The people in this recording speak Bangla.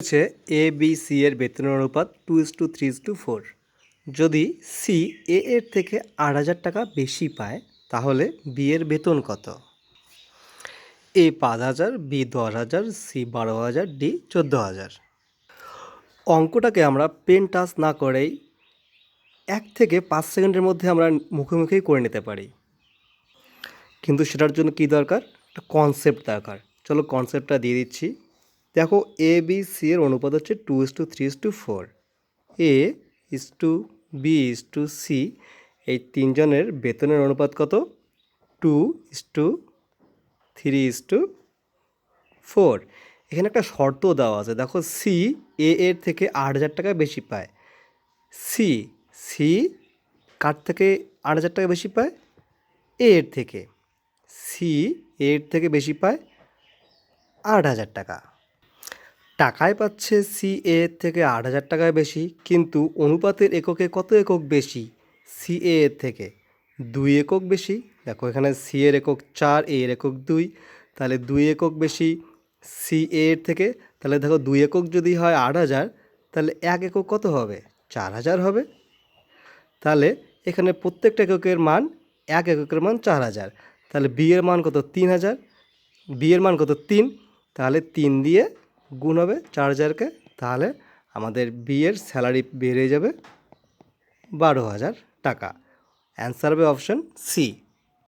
হচ্ছে এ বি সি এর বেতনের অনুপাত two is to three is to four যদি সি এ এর থেকে আট হাজার টাকা বেশি পায়, তাহলে বি এর বেতন কত? এ পাঁচ হাজার বি দশ হাজার সি বারো হাজার ডি চোদ্দ হাজার। অঙ্কটাকে আমরা পেন টাচ না করেই এক থেকে পাঁচ সেকেন্ডের মধ্যে আমরা মুখোমুখিই করে নিতে পারি। কিন্তু সেটার জন্য কী দরকার? একটা কনসেপ্ট দরকার। চলো কনসেপ্টটা দিয়ে দিচ্ছি। দেখো এ বি সি এর অনুপাত হচ্ছে two is to three is to four A is to B is to C এই তিনজনের বেতনের অনুপাত কত? Two is to three is to four এখানে একটা শর্ত দেওয়া আছে। দেখো সি এ এর থেকে আট হাজার টাকা বেশি পায়। সি সি কার থেকে আট হাজার টাকা বেশি পায়? এ এর থেকে। সি এর থেকে বেশি পায় আট হাজার টাকা। টাকায় পাচ্ছে সি এ এর থেকে আট হাজার টাকায় বেশি, কিন্তু অনুপাতের এককে কত একক বেশি? সি এ এর থেকে দুই একক বেশি, দেখো এখানে সি এর একক চার এ এর একক দুই, তাহলে দুই একক বেশি সি এর থেকে, তাহলে দেখো দুই একক যদি হয় আট হাজার, তাহলে এক একক কত হবে? চার হাজার হবে। তাহলে এখানে প্রত্যেকটা এককের মান এক এককের মান চার হাজার, তাহলে বি এর মান কত? তিন হাজার। বি এর মান কত? তিন, তাহলে তিন দিয়ে গুণ হবে চার হাজারকে, তাহলে আমাদের বিয়ের স্যালারি বেড়ে যাবে বারো হাজার টাকা। অ্যান্সার হবে অপশন সি।